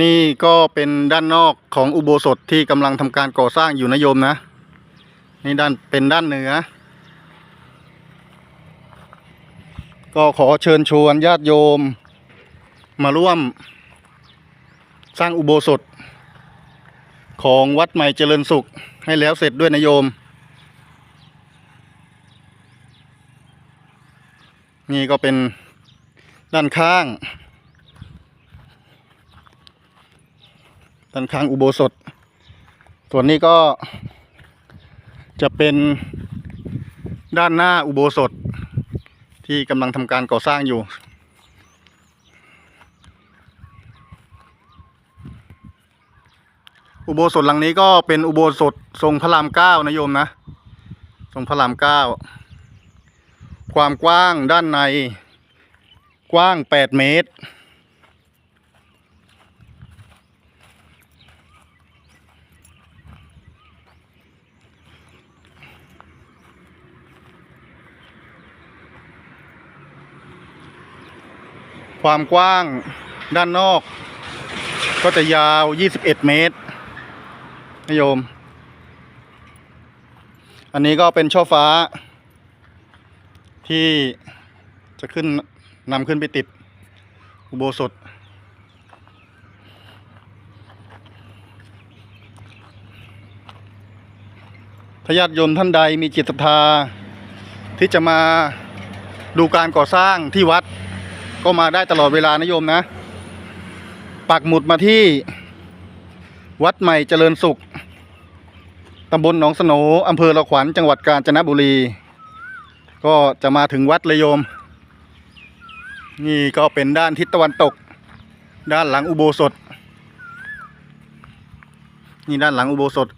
นี่ก็เป็นด้านนอกของอุโบสถที่กำลังทำการก่อสร้างอยู่นะโยมนะ นี่ด้านเป็นด้านเหนือ ก็ขอเชิญชวนญาติโยม มาร่วม สร้างอุโบสถ ของวัดใหม่เจริญสุขให้แล้วเสร็จด้วยนะโยม นี่ก็เป็นด้านข้าง ด้านข้างอุโบสถ ส่วนนี้ก็จะเป็นด้านหน้าอุโบสถ ที่กำลังทำการก่อสร้างอยู่ อุโบสถหลังนี้ก็เป็นอุโบสถทรงพระรามเก้านะโยมนะ ทรงพระรามเก้า ความกว้างด้านในกว้าง 8 เมตร ความกว้างด้านนอก ก็จะยาว 21 เมตรนะโยม อันนี้ก็เป็นช่อฟ้า ที่จะขึ้นนำขึ้นไปติดอุโบสถถ้าญาติโยมท่านใดมีจิตศรัทธาที่จะมาดูการก่อสร้างที่วัด ก็มาได้ตลอดเวลานะโยมนะ ปักหมุดมาที่วัดใหม่เจริญสุขตำบลหนองสโหนอำเภอละขวัญจังหวัดกาญจนบุรี ก็จะมาถึงวัดเลยโยม นี่ก็เป็นด้านทิศตะวันตก ด้านหลังอุโบสถ นี่ด้านหลังอุโบสถ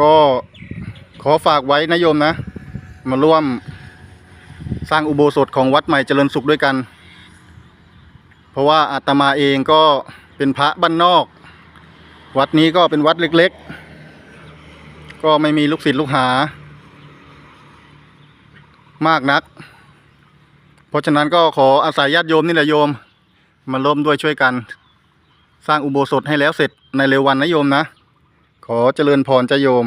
ก็ขอฝากไว้นะโยมนะ มาร่วมสร้างอุโบสถของวัดใหม่เจริญสุขด้วยกัน เพราะว่าอาตมาเองก็เป็นพระบ้านนอก วัดนี้ก็เป็นวัดเล็กๆ ก็ไม่มีลูกศิษย์ลูกหา มากนัก เพราะฉะนั้นก็ขออาศัยญาติโยมนี่แหละโยม มาร่วมด้วยช่วยกัน สร้างอุโบสถให้แล้วเสร็จในเร็ววันนะโยมนะ ขอเจริญพรจะโยม